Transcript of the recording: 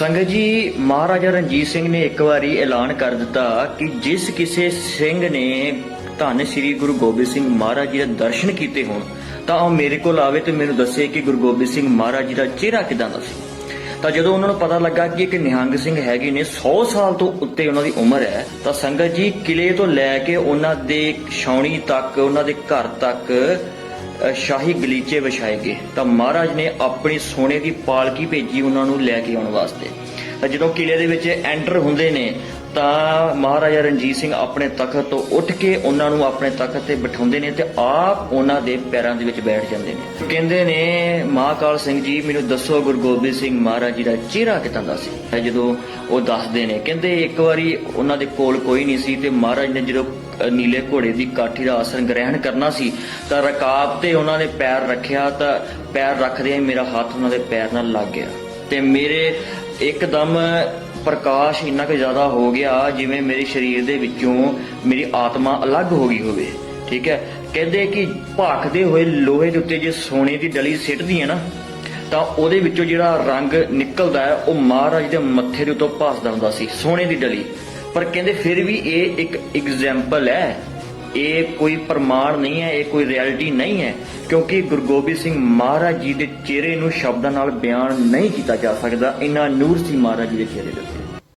ਸੰਗਤ ਜੀ, ਮਹਾਰਾਜਾ ਰਣਜੀਤ ਸਿੰਘ ਨੇ ਇੱਕ ਵਾਰੀ ਐਲਾਨ ਕਰ ਦਿੱਤਾ ਕਿ ਜਿਸ ਕਿਸੇ ਸਿੰਘ ਨੇ ਧੰਨ ਸ੍ਰੀ ਗੁਰੂ ਗੋਬਿੰਦ ਸਿੰਘ ਮਹਾਰਾਜ ਜੀ ਦੇ ਦਰਸ਼ਨ ਕੀਤੇ ਹੋਣ, ਤਾਂ ਉਹ ਮੇਰੇ ਕੋਲ ਆਵੇ ਤੇ ਮੈਨੂੰ ਦੱਸੇ ਕਿ ਗੁਰੂ ਗੋਬਿੰਦ ਸਿੰਘ ਮਹਾਰਾਜ ਜੀ ਦਾ ਚਿਹਰਾ ਕਿਦਾਂ ਦਾ ਸੀ। ਤਾਂ ਜਦੋਂ ਉਹਨਾਂ ਨੂੰ ਪਤਾ ਲੱਗਾ ਕਿ ਇੱਕ ਨਿਹੰਗ ਸਿੰਘ ਹੈਗੇ ਨੇ 100 ਸਾਲ ਤੋਂ ਉੱਤੇ ਉਹਨਾਂ ਦੀ ਉਮਰ ਹੈ, ਤਾਂ ਸੰਗਤ ਜੀ ਕਿਲੇ ਤੋਂ ਲੈ ਕੇ ਉਹਨਾਂ ਦੇ ਛਾਉਣੀ ਤੱਕ, ਉਹਨਾਂ ਦੇ ਘਰ ਤੱਕ ਸ਼ਾਹੀ ਗਲੀਚੇ ਵਿਛਾਏ ਗਏ। ਤਾਂ ਮਹਾਰਾਜ ਨੇ ਆਪਣੀ ਸੋਨੇ ਦੀ ਪਾਲਕੀ ਭੇਜੀ ਉਹਨਾਂ ਨੂੰ ਲੈ ਕੇ ਆਉਣ ਵਾਸਤੇ। ਤਾਂ ਜਦੋਂ ਕਿਲੇ ਦੇ ਵਿੱਚ ਐਂਟਰ ਹੁੰਦੇ ਨੇ ਤਾਂ ਮਹਾਰਾਜਾ ਰਣਜੀਤ ਸਿੰਘ ਆਪਣੇ ਤਖਤ ਤੋਂ ਉੱਠ ਕੇ ਉਹਨਾਂ ਨੂੰ ਆਪਣੇ ਤਖਤ ਤੇ ਬਿਠਾਉਂਦੇ ਨੇ ਤੇ ਆਪ ਉਹਨਾਂ ਦੇ ਪੈਰਾਂ ਦੇ ਵਿੱਚ ਬੈਠ ਜਾਂਦੇ ਨੇ। ਕਹਿੰਦੇ ਨੇ, ਮਹਾਕਾਲ ਸਿੰਘ ਜੀ, ਮੈਨੂੰ ਦੱਸੋ ਗੁਰੂ ਗੋਬਿੰਦ ਸਿੰਘ ਮਹਾਰਾਜ ਜੀ ਦਾ ਚਿਹਰਾ ਕਿਦਾਂ ਦਾ ਸੀ? ਜਦੋਂ ਉਹ ਦੱਸਦੇ ਨੇ, ਕਹਿੰਦੇ, ਇੱਕ ਵਾਰੀ ਉਹਨਾਂ ਦੇ ਕੋਲ ਕੋਈ ਨਹੀਂ ਸੀ ਤੇ ਮਹਾਰਾਜ ਨੇ ਜਦੋਂ ਨੀਲੇ ਘੋੜੇ ਦੀ ਕਾਠੀ ਦਾ ਆਸਣ ਗ੍ਰਹਿਣ ਕਰਨਾ ਸੀ, ਤਾਂ ਰਕਾਬ ਤੇ ਉਹਨਾਂ ਨੇ ਪੈਰ ਰੱਖਿਆ ਤਾਂ ਪੈਰ ਰੱਖਦੇ ਹੀ ਮੇਰਾ ਹੱਥ ਉਹਨਾਂ ਦੇ ਪੈਰ ਨਾਲ ਲੱਗ ਗਿਆ ਤੇ ਮੇਰੇ ਇੱਕਦਮ ਪ੍ਰਕਾਸ਼ ਇੰਨਾ ਕੁ ਜ਼ਿਆਦਾ ਹੋ ਗਿਆ ਜਿਵੇਂ ਮੇਰੇ ਸਰੀਰ ਦੇ ਵਿੱਚੋਂ ਮੇਰੀ ਆਤਮਾ ਅਲੱਗ ਹੋ ਗਈ ਹੋਵੇ, ਠੀਕ ਹੈ? ਕਹਿੰਦੇ ਕਿ ਭਾਖਦੇ ਹੋਏ ਲੋਹੇ ਦੇ ਉੱਤੇ ਜੇ ਸੋਨੇ ਦੀ ਡਲੀ ਸਿੱਟਦੀ ਹੈ ਨਾ, ਤਾਂ ਉਹਦੇ ਵਿੱਚੋਂ ਜਿਹੜਾ ਰੰਗ ਨਿਕਲਦਾ ਹੈ, ਉਹ ਮਹਾਰਾਜ ਦੇ ਮੱਥੇ ਦੇ ਉੱਤੋਂ ਭਾਸਦਾ ਹੁੰਦਾ ਸੀ, ਸੋਨੇ ਦੀ ਡਲੀ। ਪਰ ਕਹਿੰਦੇ ਫਿਰ ਵੀ ਇਹ ਇੱਕ ਐਗਜ਼ਾਮਪਲ ਹੈ। ਇਹ ਕੋਈ ਪ੍ਰਮਾਣ ਨਹੀਂ ਹੈ, ਇਹ ਕੋਈ ਰਿਐਲਿਟੀ ਨਹੀਂ ਹੈ, ਕਿਉਂਕਿ ਗੁਰੂ ਗੋਬਿੰਦ ਸਿੰਘ ਮਹਾਰਾਜ ਜੀ ਦੇ ਚਿਹਰੇ ਨੂੰ ਸ਼ਬਦਾਂ ਨਾਲ ਬਿਆਨ ਨਹੀਂ ਕੀਤਾ ਜਾ ਸਕਦਾ। ਇੰਨਾ ਨੂਰ ਸੀ ਮਹਾਰਾਜ ਜੀ ਦੇ ਚਿਹਰੇ ਦੇ ਉੱਤੇ।